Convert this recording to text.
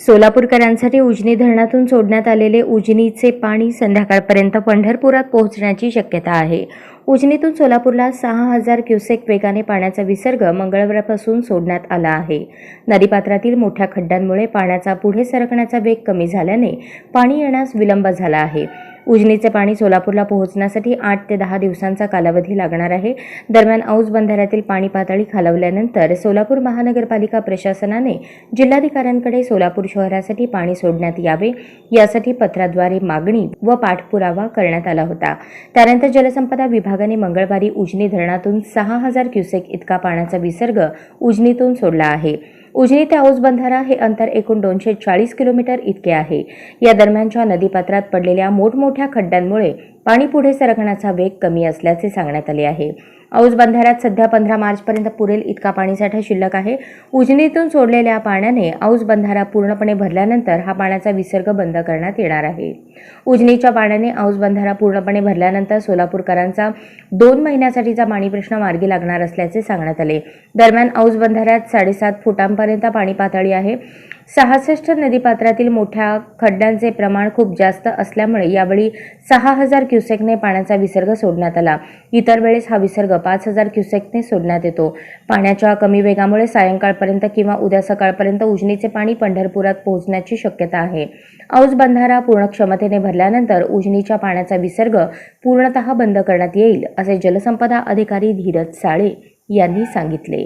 सोलापूरकरांसाठी उजनी धरणातून सोडण्यात आलेले उजनीचे पाणी संध्याकाळपर्यंत पंढरपुरात पोहोचण्याची शक्यता आहे. उजनीतून सोलापूरला सहा हजार क्युसेक वेगाने पाण्याचा विसर्ग मंगळवारपासून सोडण्यात आला आहे. नदीपात्रातील मोठ्या खड्ड्यांमुळे पाण्याचा पुढे सरकण्याचा वेग कमी झाल्याने पाणी येण्यास विलंब झाला आहे. उजनीचे पाणी सोलापूरला पोहोचण्यासाठी आठ ते दहा दिवसांचा कालावधी लागणार आहे. दरम्यान औज बंधाऱ्यातील पाणी पातळी खालवल्यानंतर सोलापूर महानगरपालिका प्रशासनाने जिल्हाधिकाऱ्यांकडे सोलापूर शहरासाठी पाणी सोडण्यात यावे यासाठी पत्राद्वारे मागणी व पाठपुरावा करण्यात आला होता. त्यानंतर जलसंपदा विभागाने मंगळवारी उजनी धरणातून सहा हजार क्युसेक इतका पाण्याचा विसर्ग उजनीतून सोडला आहे. उजनी ते औस बंधारा हे अंतर एकूण दोनशे चाळीस किलोमीटर इतके आहे. या दरम्यानच्या नदीपात्रात पडलेल्या मोठमोठ्या खड्ड्यांमुळे पाणी पुढे सरकण्याचा वेग कमी असल्याचे सांगण्यात आले आहे. औज बंधाऱ्यात सध्या पंधरा मार्चपर्यंत पुरेल इतका पाणीसाठा शिल्लक आहे. उजनीतून सोडलेल्या पाण्याने औज बंधारा पूर्णपणे भरल्यानंतर हा पाण्याचा विसर्ग बंद करण्यात येणार आहे. उजनीच्या पाण्याने औज बंधारा पूर्णपणे भरल्यानंतर सोलापूरकरांचा दोन महिन्यासाठीचा पाणी प्रश्न मार्गी लागणार असल्याचे सांगण्यात आले. दरम्यान औज बंधाऱ्यात साडेसात फुटांपर्यंत पाणी पातळी आहे. सहासष्ट नदीपात्रातील मोठ्या खड्ड्यांचे प्रमाण खूप जास्त असल्यामुळे यावेळी सहा हजार क्युसेकने पाण्याचा विसर्ग सोडण्यात आला. इतर वेळेस हा विसर्ग पाच हजार क्युसेकने सोडण्यात येतो. पाण्याच्या कमी वेगामुळे सायंकाळपर्यंत किंवा उद्या सकाळपर्यंत उजनीचे पाणी पंढरपुरात पोहोचण्याची शक्यता आहे. औज बंधारा पूर्ण क्षमतेने भरल्यानंतर उजनीच्या पाण्याचा विसर्ग पूर्णतः बंद करण्यात येईल असे जलसंपदा अधिकारी धीरज साळे यांनी सांगितले.